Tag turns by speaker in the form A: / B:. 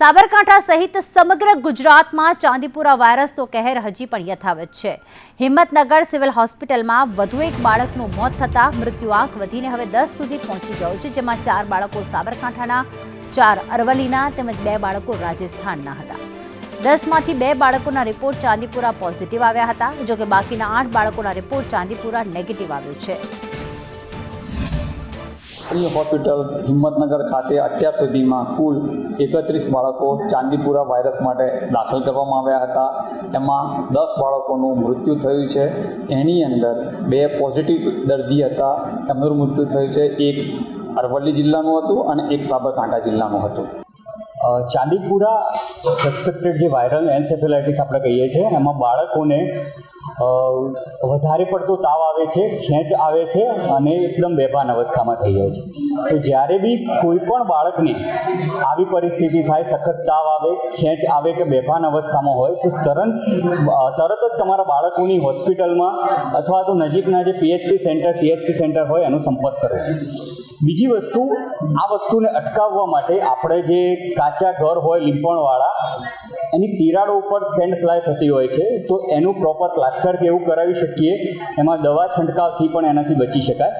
A: સાબરકાંઠા સહિત સમગ્ર ગુજરાતમાં ચાંદીપુરા વાયરસનો કહેર હજી પણ યથાવત છે. હિંમતનગર સિવિલ હોસ્પિટલમાં વધુ એક બાળકનું મોત થતાં મૃત્યુઆંક વધીને હવે દસ સુધી પહોંચી ગયો છે, જેમાં ચાર બાળકો સાબરકાંઠાના, ચાર અરવલ્લીના તેમજ બે બાળકો રાજસ્થાનના હતા. દસમાંથી બે બાળકોના રિપોર્ટ ચાંદીપુરા પોઝિટિવ આવ્યા હતા, જોકે બાકીના આઠ બાળકોના રિપોર્ટ ચાંદીપુરા નેગેટિવ આવ્યો છે.
B: સિવિલ હોસ્પિટલ હિંમતનગર ખાતે અત્યાર સુધીમાં કુલ એકત્રીસ બાળકો ચાંદીપુરા વાયરસ માટે દાખલ કરવામાં આવ્યા હતા. એમાં દસ બાળકોનું મૃત્યુ થયું છે. એની અંદર બે પોઝિટિવ દર્દી હતા. એમનું મૃત્યુ થયું છે. એક અરવલ્લી જિલ્લાનું હતું અને એક સાબરકાંઠા જિલ્લાનું હતું.
C: ચાંદીપુરા સસ્પેક્ટેડ જે વાયરલ એન્સેફેલાઇટિસ આપણે કહીએ છીએ, એમાં બાળકોને વધારે પડતો તાવ આવે છે, ખેંચ આવે છે અને એકદમ બેભાન અવસ્થામાં થઈ જાય છે. તો જ્યારે બી કોઈ પણ બાળકને આવી પરિસ્થિતિ થાય, સખત તાવ આવે, ખેંચ આવે કે બેભાન અવસ્થામાં હોય, તો તરત તરત જ તમારા બાળકોની હોસ્પિટલમાં અથવા તો નજીકના જે પીએચસી સેન્ટર, સીએચસી સેન્ટર હોય એનો સંપર્ક કરવો બીજી વસ્તુ, આ વસ્તુને અટકાવવા માટે આપણે જે કાચા ઘર હોય, લીંપણવાળા, એની તિરાડો ઉપર સેન્ડ ફ્લાય થતી હોય છે, તો એનું પ્રોપર પ્લાસ્ટર કે એવું કરાવી શકીએ. એમાં દવા છંટકાવથી પણ એનાથી બચી શકાય.